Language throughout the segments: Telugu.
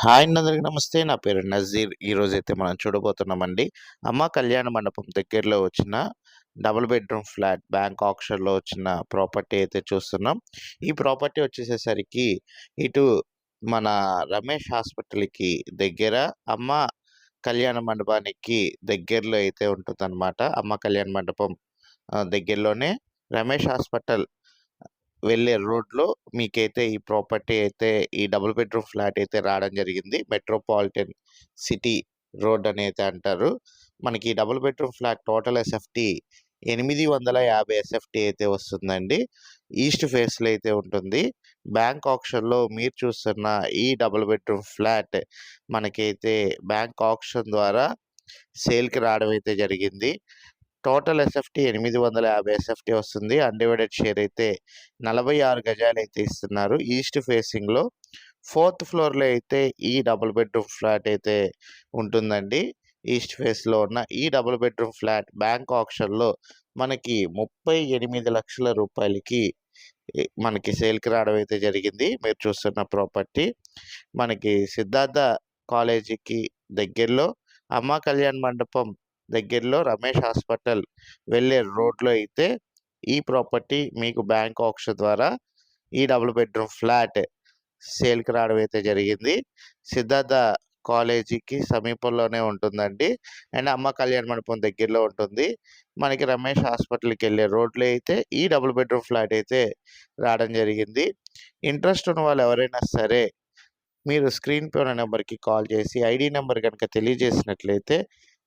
హాయ్ అందరికి నమస్తే. నా పేరు నజీర్. ఈరోజు అయితే మనం చూడబోతున్నామండి. అమ్మ కళ్యాణ మండపం దగ్గరలో వచ్చిన డబుల్ బెడ్రూమ్ ఫ్లాట్ బ్యాంక్ ఆప్షన్లో వచ్చిన ప్రాపర్టీ అయితే చూస్తున్నాం. ఈ ప్రాపర్టీ వచ్చేసేసరికి ఇటు మన రమేష్ హాస్పిటల్కి దగ్గర అమ్మ కళ్యాణ మండపానికి దగ్గరలో అయితే ఉంటుందన్నమాట. అమ్మ కళ్యాణ మండపం దగ్గరలోనే రమేష్ హాస్పిటల్ వెళ్ళే రోడ్లో మీకైతే ఈ ప్రాపర్టీ అయితే ఈ డబుల్ బెడ్రూమ్ ఫ్లాట్ అయితే రావడం జరిగింది. మెట్రోపాలిటన్ సిటీ రోడ్ అని అయితే అంటారు. మనకి double bedroom flat total SFT ఎనిమిది వందల యాభై ఎస్ఎఫ్టీ అయితే వస్తుందండి. ఈస్ట్ ఫేస్లో అయితే ఉంటుంది. బ్యాంక్ ఆప్షన్లో మీరు చూస్తున్న ఈ డబుల్ బెడ్రూమ్ ఫ్లాట్ మనకైతే బ్యాంక్ ఆప్షన్ ద్వారా సేల్కి రావడం అయితే జరిగింది. టోటల్ ఎస్ఎఫ్టీ ఎనిమిది వందల యాభై ఎస్ఎఫ్టీ వస్తుంది. అన్డివైడెడ్ షేర్ అయితే నలభై ఆరు గజాలు అయితే ఇస్తున్నారు ఈస్ట్ ఫేసింగ్లో ఫోర్త్ ఫ్లోర్లో అయితే ఈ డబుల్ బెడ్రూమ్ ఫ్లాట్ అయితే ఉంటుందండి. ఈస్ట్ ఫేస్లో ఉన్న ఈ డబుల్ బెడ్రూమ్ ఫ్లాట్ బ్యాంక్ ఆప్షన్లో మనకి ముప్పై ఎనిమిది లక్షల రూపాయలకి మనకి సేల్కి రావడం అయితే జరిగింది. మీరు చూస్తున్న ప్రాపర్టీ మనకి సిద్ధార్థ కాలేజీకి దగ్గరలో అమ్మ కళ్యాణ్ మండపం దగ్గరలో రమేష్ హాస్పిటల్ వెళ్ళే రోడ్లో అయితే ఈ ప్రాపర్టీ మీకు బ్యాంక్ ఆక్షన్ ద్వారా ఈ డబుల్ బెడ్రూమ్ ఫ్లాట్ సేల్కి రావడం అయితే జరిగింది. సిద్ధార్థ కాలేజీకి సమీపంలోనే ఉంటుందండి. అండ్ అమ్మ కళ్యాణ మండపం దగ్గరలో ఉంటుంది. మనకి రమేష్ హాస్పిటల్కి వెళ్ళే రోడ్లో అయితే ఈ డబుల్ బెడ్రూమ్ ఫ్లాట్ అయితే రావడం జరిగింది. ఇంట్రెస్ట్ ఉన్న వాళ్ళు ఎవరైనా సరే మీరు స్క్రీన్ పే ఉన్న నెంబర్కి కాల్ చేసి ఐడి నెంబర్ కనుక తెలియజేసినట్లయితే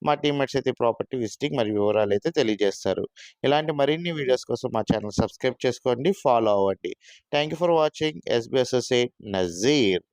మా టీమ్మేట్స్ అయితే ప్రాపర్టీ విజిటింగ్ మరియు వివరాలు అయితే తెలియజేస్తారు. ఇలాంటి మరిన్ని వీడియోస్ కోసం మా ఛానల్ సబ్స్క్రైబ్ చేసుకోండి ఫాలో అవ్వండి. Thank you for watching. SB associate Nazeer.